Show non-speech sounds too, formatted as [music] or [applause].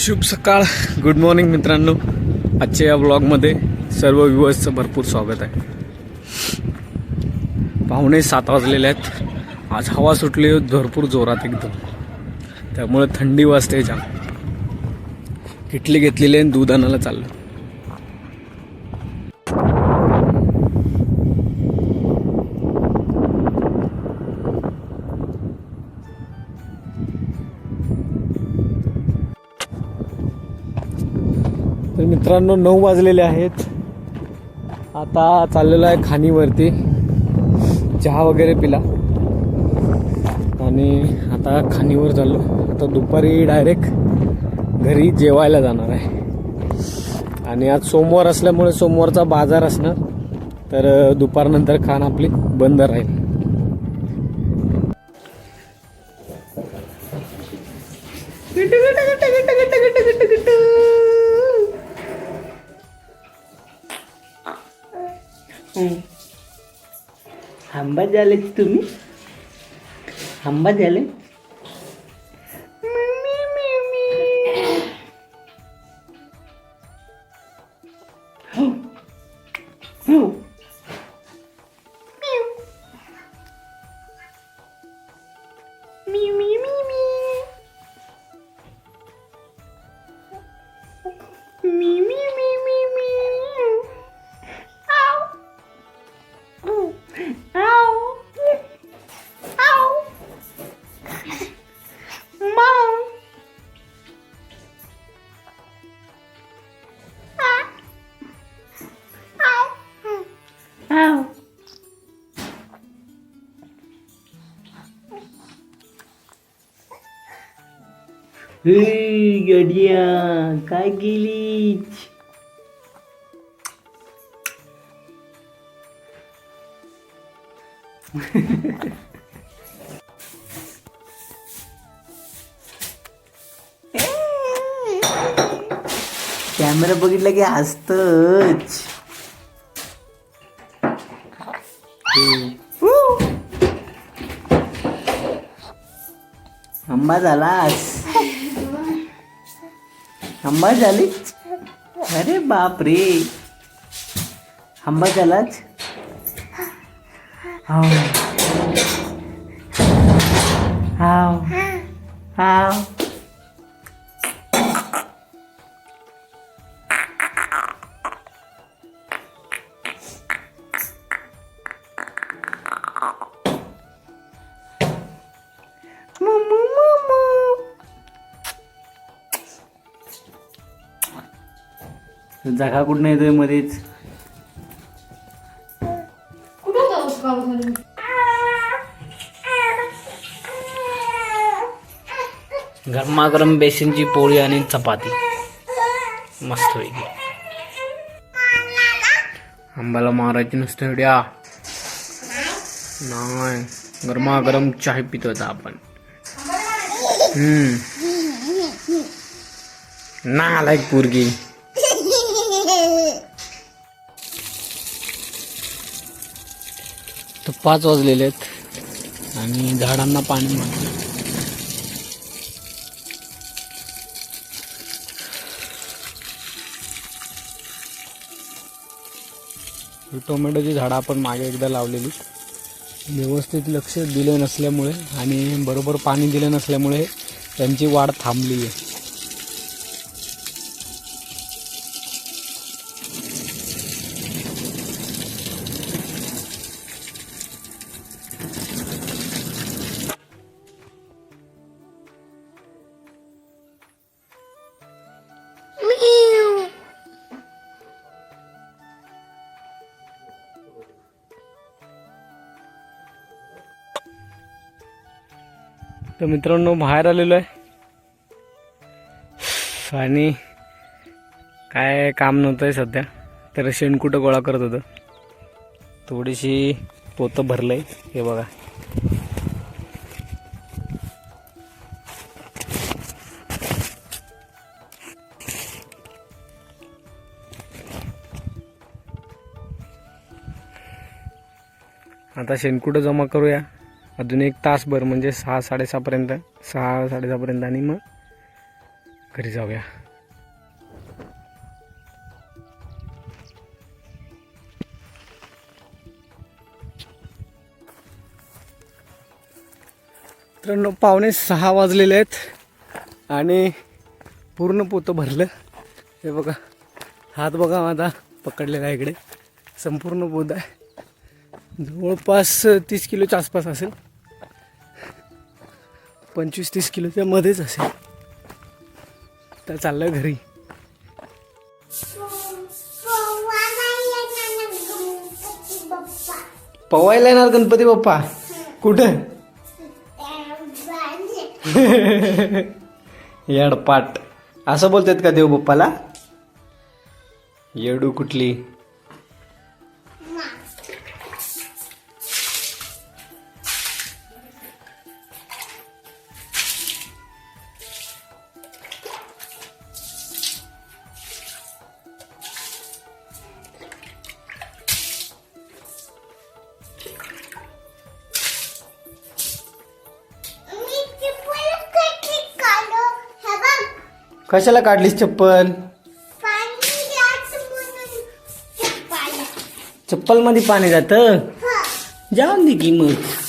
शुभ सकाळ. Good morning मित्रांनो. आजच्या या ब्लॉगमध्ये सर्व व्ह्युअर्सचं भरपूर स्वागत आहे. पाहुणे सात वाजलेले आहेत. आज हवा सुटली भरपूर जोरात एकदम. त्यामुळे थंडी वाजते जाम. किटली घेतलेली आहे आणि दूध आणायला चाललं मित्रांनो नऊ वाजलेले आहेत. आता चाललेलो आहे खाणीवरती. चहा वगैरे पिला. आणि आता खाणीवर चाललो. आता दुपारी डायरेक्ट घरी जेवायला जाणार आहे. आणि आज सोमवार असल्यामुळे सोमवारचा बाजार असणार. तर दुपारनंतर खाण आपली बंद राहील. आंबा झाले तुम्ही आंबा झाले गडिया काय गेली कॅमेरा बघितला की हसतच. आंबा झालास. आंबा झाली? अरे बाप रे आंबा झालाच? हाव जागा कुठं येतोय मध्येच गरमागरम बेसनची पोळी आणि चपाती. मस्त वेगळी आंब्याला मारायची नसते एवढ्या नाही गरमागरम चहा पितो आता आपण. हम्म. ना आलाय पोरगी. तर पाच वाजलेले आहेत. आणि झाडांना पाणी मारलं ही टोमॅटोची झाडं आपण मागे एकदा लावलेली. व्यवस्थित लक्ष दिलं नसल्यामुळे आणि बरोबर पाणी दिलं नसल्यामुळे त्यांची वाढ थांबली आहे. तर मित्रांनो बाहेर आलेलो आहे. आणि काय काम नव्हतं आहे सध्या. तर शेणकुटं गोळा करत होतं? थोडीशी पोतं भरलं आहे हे बघा. आता शेणकुटं जमा करूया? अजून एक तासभर म्हणजे सहा साडेसहापर्यंत सहा साडेसहापर्यंत आणि मग घरी जाऊया. मित्रांनो पावणे सहा वाजलेले आहेत आणि पूर्ण पोतं भरलं. हे बघा हात बघा माझा पकडलेला आहे इकडे. संपूर्ण पोत आहे. जवळपास तीस किलोच्या आसपास असेल. पंचवीस तीस किलोच्या मध्येच असेल. तर चाललं घरी. पवायला येणार गणपती बाप्पा? कुठं? [laughs] येडपाट. असं बोलतात का देव बाप्पाला येडू कुठली? कशाला काढलीस चप्पल? चप्पल. मध्ये पाणी जात? जाऊन दे की मग.